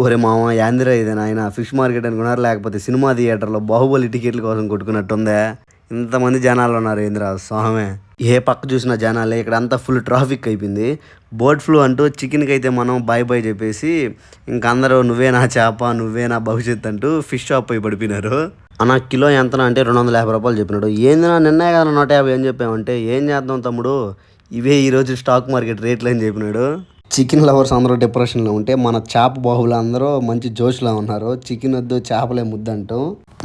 ఓరే మామ యాందిరా ఇది నాయన ఫిష్ మార్కెట్ అనుకున్నారు లేకపోతే సినిమా థియేటర్లో బాహుబలి టికెట్ల కోసం కొట్టుకున్నట్టుందే. ఇంతమంది జనాలు ఉన్నారు ఏందిరా స్వామే? ఏ పక్క చూసినా జనాలే ఇక్కడ అంతా ఫుల్ ట్రాఫిక్ అయిపోయింది. బర్డ్ ఫ్లూ అంటూ చికెన్కి అయితే మనం బాయ్ బాయ్ చెప్పేసి ఇంకా అందరూ నువ్వే నా చేప నువ్వే నా భవిష్యత్ అంటూ ఫిష్ షాప్ పోయి పడిపోయినారు. అన్న కిలో ఎంత అంటే రెండు వందల యాభై రూపాయలు చెప్పినాడు. ఏందినా నిన్నే కదా నూట యాభై ఏం చెప్పామంటే ఏం చేద్దాం తమ్ముడు? ఇవే ఈరోజు స్టాక్ మార్కెట్ రేట్లు అని చెప్పినాడు. చికెన్ లవర్స్ అందరూ డిప్రెషన్లో ఉంటే మన చేప బాహువులు అందరూ మంచి జోష్లో ఉన్నారు. చికెన్ వద్దు చేపలే ముద్దంటూ.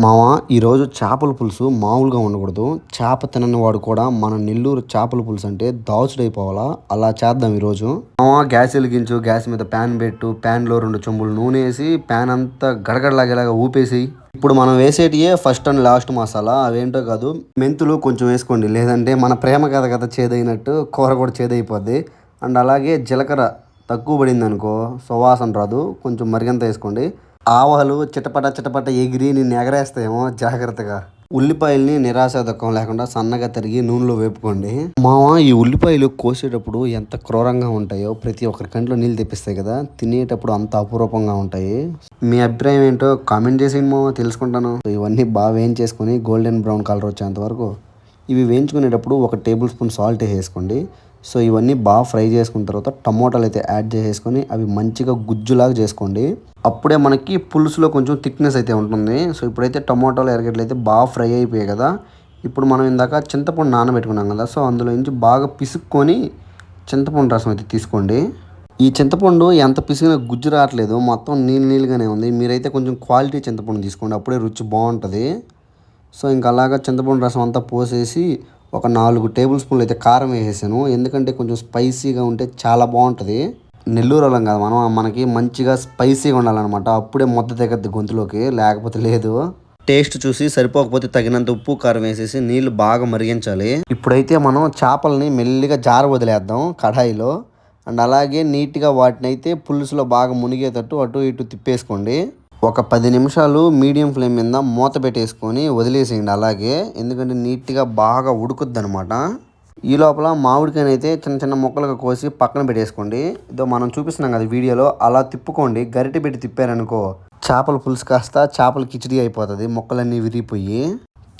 మామ ఈరోజు చేపల పులుసు మామూలుగా ఉండకూడదు. చేప తినని వాడు కూడా మన నెల్లూరు చేపల పులుసు అంటే దాచుడైపోవాలా? అలా చేద్దాం ఈరోజు. మామ గ్యాస్ వెలిగించు గ్యాస్ మీద ప్యాన్ పెట్టు ప్యాన్లో రెండు చెంబులు నూనె వేసి ప్యాన్ అంతా గడగడలాగేలాగా ఊపేసి. ఇప్పుడు మనం వేసేటియే ఫస్ట్ అండ్ లాస్ట్ మసాలా. అవేంటో కాదు మెంతులు కొంచెం వేసుకోండి. లేదంటే మన ప్రేమ కథ కథ చేదైనట్టు కూర కూడా చేదైపోద్ది. అండ్ అలాగే జీలకర్ర తక్కువ పడింది అనుకో సువాసన రాదు. కొంచెం మరిగంత వేసుకోండి. ఆవాలు చిటపట చిటపట ఎగిరి నిన్ను ఎగరేస్తాయేమో జాగ్రత్తగా. ఉల్లిపాయల్ని నిరాశాదకం లేకుండా సన్నగా తరిగి నూనెలో వేపుకోండి. మామ ఈ ఉల్లిపాయలు కోసేటప్పుడు ఎంత క్రూరంగా ఉంటాయో ప్రతి ఒక్కరి కంట్లో నీళ్ళు తెప్పిస్తాయి కదా తినేటప్పుడు అంత అపురూపంగా ఉంటాయి. మీ అభిప్రాయం ఏంటో కామెంట్ చేసి మామ తెలుసుకుంటాను. ఇవన్నీ బాగా వేయించేసుకొని గోల్డెన్ బ్రౌన్ కలర్ వచ్చేంత వరకు ఇవి వేయించుకునేటప్పుడు ఒక టేబుల్ స్పూన్ సాల్ట్ వేసుకోండి. సో ఇవన్నీ బాగా ఫ్రై చేసుకున్న తర్వాత టమోటాలు అయితే యాడ్ చేసేసుకొని అవి మంచిగా గుజ్జులాగా చేసుకోండి. అప్పుడే మనకి పులుసులో కొంచెం థిక్నెస్ అయితే ఉంటుంది. సో ఇప్పుడైతే టమోటాలు ఎరగట్లు అయితే బాగా ఫ్రై అయిపోయాయి కదా. ఇప్పుడు మనం ఇందాక చింతపండు నానబెట్టుకున్నాం కదా. సో అందులో నుంచి బాగా పిసుక్కొని చింతపండు రసం అయితే తీసుకోండి. ఈ చింతపండు ఎంత పిసిగిన గుజ్జు రావట్లేదు. మొత్తం నీళ్ళు నీళ్ళుగానే ఉంది. మీరైతే కొంచెం క్వాలిటీ చింతపండు తీసుకోండి. అప్పుడే రుచి బాగుంటుంది. సో ఇంకా అలాగా చింతపండు రసం అంతా పోసేసి ఒక నాలుగు టేబుల్ స్పూన్లు అయితే కారం వేసేసాను. ఎందుకంటే కొంచెం స్పైసీగా ఉంటే చాలా బాగుంటుంది. నెల్లూరు వాళ్ళం కదా మనం మనకి మంచిగా స్పైసీగా ఉండాలన్నమాట. అప్పుడే మొద్ద తెగద్ది గొంతులోకి. లేకపోతే లేదు. టేస్ట్ చూసి సరిపోకపోతే తగినంత ఉప్పు కారం వేసేసి నీళ్ళు బాగా మరిగించాలి. ఇప్పుడైతే మనం చేపలని మెల్లిగా జార వదిలేద్దాం కడాయిలో. అండ్ అలాగే నీట్గా వాటిని అయితే పులుసులో బాగా మునిగేటట్టు అటు ఇటు తిప్పేసుకోండి. ఒక పది నిమిషాలు మీడియం ఫ్లేమ్ మీద మూత పెట్టేసుకొని వదిలేసేయండి అలాగే. ఎందుకంటే నీట్గా బాగా ఉడుకుద్ది అనమాట ఈ లోపల మామిడికాయనైతే చిన్న చిన్న ముక్కలుగా కోసి పక్కన పెట్టేసుకోండి. ఇదో మనం చూపిస్తున్నాం కదా వీడియోలో అలా తిప్పుకోండి. గరిటె పెట్టి తిప్పారనుకో చేపల పులుసు కాస్త చేపల కిచిడి అయిపోతుంది ముక్కలన్నీ విరిగిపోయి.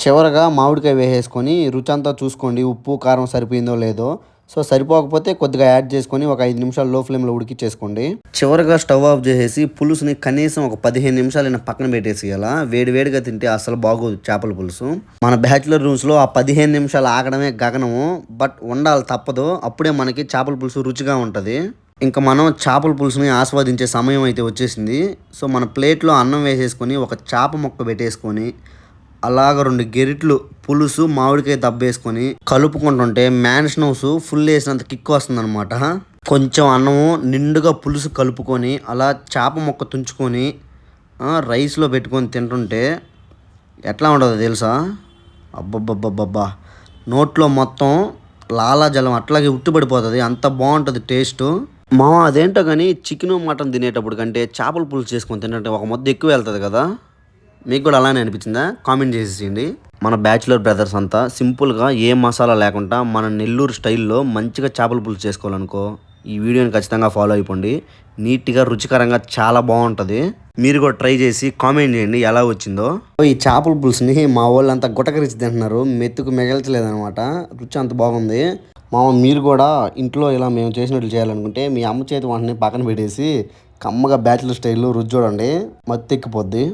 చివరగా మామిడికాయ వేసేసుకొని రుచి అంతా చూసుకోండి. ఉప్పు కారం సరిపోయిందో లేదో సో సరిపోకపోతే కొద్దిగా యాడ్ చేసుకొని ఒక ఐదు నిమిషాలు లో ఫ్లేమ్లో ఉడికిచ్చేసుకోండి. చివరిగా స్టవ్ ఆఫ్ చేసేసి పులుసుని కనీసం ఒక పదిహేను నిమిషాలైనా పక్కన పెట్టేసేయాల? వేడి వేడిగా తింటే అసలు బాగోదు చేపల పులుసు. మన బ్యాచులర్ రూమ్స్లో ఆ పదిహేను నిమిషాలు ఆగడమే గగనము బట్ ఉండాలి తప్పదు. అప్పుడే మనకి చేపల పులుసు రుచిగా ఉంటుంది. ఇంకా మనం చేపల పులుసుని ఆస్వాదించే సమయం అయితే వచ్చేసింది. సో మన ప్లేట్లో అన్నం వేసేసుకొని ఒక చేప ముక్క పెట్టేసుకొని అలాగ రెండు గెరిట్లు పులుసు మామిడికాయ దబ్బేసుకొని కలుపుకుంటుంటే మ్యాన్షన్ హౌస్ ఫుల్ వేసినంత కిక్ వస్తుందన్నమాట. కొంచెం అన్నము నిండుగా పులుసు కలుపుకొని అలా చేప ముక్క తుంచుకొని రైస్లో పెట్టుకొని తింటుంటే ఎట్లా ఉండదు తెలుసా? అబ్బబ్బబ్బబ్బబ్బా. నోట్లో మొత్తం లాలాజలం అట్లాగే ఉట్టుబడిపోతుంది అంత బాగుంటుంది టేస్ట్. మామ అదేంటో కానీ చికెన్ మటన్ తినేటప్పుడు కంటే చేపల పులుసు చేసుకొని తింటే ఒక ముద్ద ఎక్కువ వెళ్తుంది కదా. మీకు కూడా అలానే అనిపించిందా? కామెంట్ చేసేయండి మన బ్యాచులర్ బ్రదర్స్ అంతా సింపుల్గా ఏ మసాలా లేకుండా మన నెల్లూరు స్టైల్లో మంచిగా చేపల పులుసు చేసుకోవాలనుకో ఈ వీడియోని ఖచ్చితంగా ఫాలో అయిపోండి. నీట్గా రుచికరంగా చాలా బాగుంటుంది. మీరు కూడా ట్రై చేసి కామెంట్ చేయండి ఎలా వచ్చిందో. ఈ చేపల పులుసుని మా వాళ్ళు అంతా గుటకరించి తింటున్నారు. మెత్తుకు మిగల్చలేదనమాట రుచి అంత బాగుంది. మామ మీరు కూడా ఇంట్లో ఇలా మేము చేసినట్లు చేయాలనుకుంటే మీ అమ్మ చేతి వంటని పక్కన పెట్టేసి కమ్మగా బ్యాచులర్ స్టైల్లో రుచి చూడండి. మత్తెక్కిపోద్ది